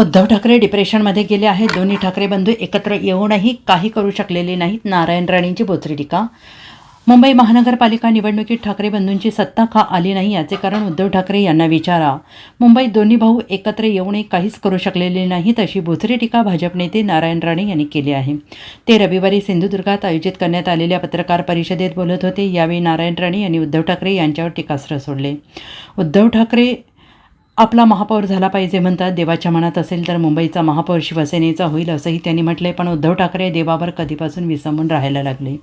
उद्धव ठाकरे डिप्रेशनमध्ये गेले आहेत. दोन्ही ठाकरे बंधू एकत्र येऊनही काही करू शकलेले नाहीत. नारायण राणेंची बोचरी टीका. मुंबई महानगरपालिका निवडणुकीत ठाकरे बंधूंची सत्ता का आली नाही याचे कारण उद्धव ठाकरे यांना विचारा. मुंबईत दोन्ही भाऊ एकत्र येऊनही काहीच करू शकलेले नाहीत अशी बोचरी टीका भाजप नेते नारायण राणे यांनी केली आहे. ते रविवारी सिंधुदुर्गात आयोजित करण्यात आलेल्या पत्रकार परिषदेत बोलत होते. यावेळी नारायण राणे यांनी उद्धव ठाकरे यांच्यावर टीकास्त्र सोडले. उद्धव ठाकरे आपला महापौर झाला पाहिजे म्हणतात. देवाच्या मनात असेल तर मुंबईचा महापौर शिवसेनेचा होईल असंही त्यांनी म्हटलंय. पण उद्धव ठाकरे देवावर कधीपासून विसंबून राहायला लागले?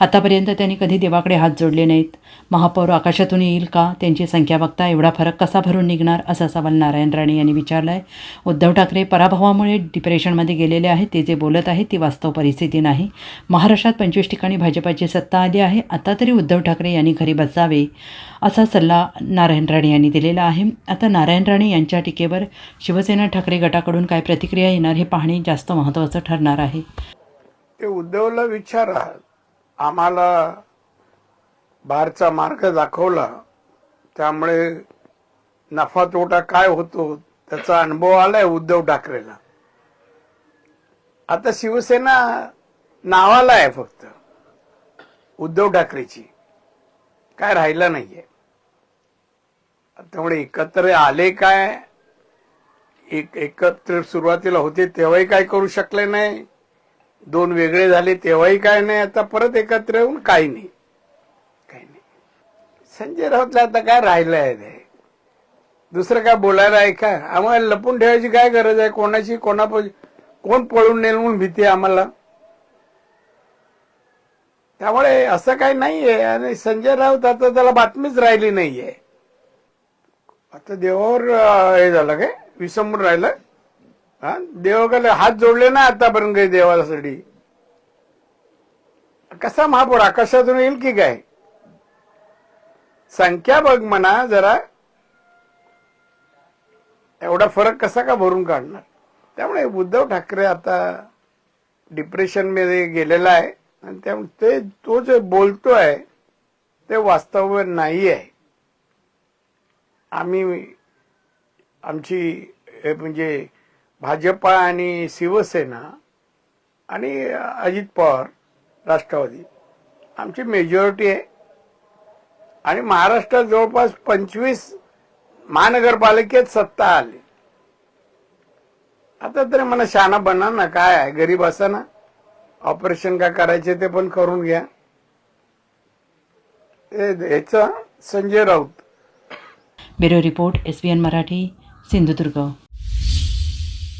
आतापर्यंत त्यांनी कधी देवाकडे हात जोडले नाहीत? महापौर आकाशातून येईल का? त्यांची संख्या बघता एवढा फरक कसा भरून निघणार? असा सवाल नारायण राणे यांनी विचारला आहे उद्धव ठाकरे पराभवामुळे डिप्रेशनमध्ये गेलेले आहेत. ते जे बोलत आहेत ती वास्तव परिस्थिती नाही. महाराष्ट्रात पंचवीस ठिकाणी भाजपाची सत्ता आली आहे. आता तरी उद्धव ठाकरे यांनी घरी बसावे असा सल्ला नारायण राणे यांनी दिलेला आहे. आता नारायण राणे यांच्या टीकेवर शिवसेना ठाकरे गटाकडून काय प्रतिक्रिया येणार हे पाहणे जास्त महत्त्वाचं ठरणार आहे. ते उद्धवला विचारा. आम्हाला बाहेरचा मार्ग दाखवला. त्यामुळे नफा तोटा काय होतो त्याचा अनुभव आलाय उद्धव ठाकरेला. आता शिवसेना नावाला आहे फक्त. उद्धव ठाकरेची. काय राहिलं नाहीये. त्यामुळे एकत्र आले काय? एक एकत्र सुरुवातीला होते तेव्हाही काय करू शकले नाही. दोन वेगळे झाले तेव्हाही काय नाही. आता परत एकत्र येऊन काही नाही. काही नाही. संजय राऊतला आता काय राहिलं आहे ते? दुसरं काय बोलायला आहे का? आम्हाला लपून ठेवायची काय गरज आहे? कोणाची कोणा कोण पळून नेल म्हणून भीती आहे आम्हाला? त्यामुळे असं काही नाहीये. आणि संजय राऊत आता त्याला बातमीच राहिली नाहीये. आता देवावर हे झालं काय? विसंबून राहिलं. हा? देवाकडे हात जोडले ना आतापर्यंत काही देवासाठी. कसा महापौर आकाशातून येईल की काय? संख्या बघ म्हणा जरा. एवढा फरक कसा का भरून काढणार? त्यामुळे उद्धव ठाकरे आता डिप्रेशनमध्ये गेलेला आहे. आणि त्यामुळे ते तो जे बोलतो आहे ते वास्तव्य नाही आहे आम्ही आमची हे म्हणजे भाजपा आणि शिवसेना आणि अजित पवार राष्ट्रवादी आमची मेजॉरिटी आहे. आणि महाराष्ट्रात जवळपास पंचवीस महानगरपालिकेत सत्ता आली. आता तरी मला शाणा बना ना काय आहे? गरीब असा ना. ऑपरेशन का करायचे ते पण करून घ्या. ह्याचं Sanjay Raut. Bureau report S B N Marathi Sindhudurg.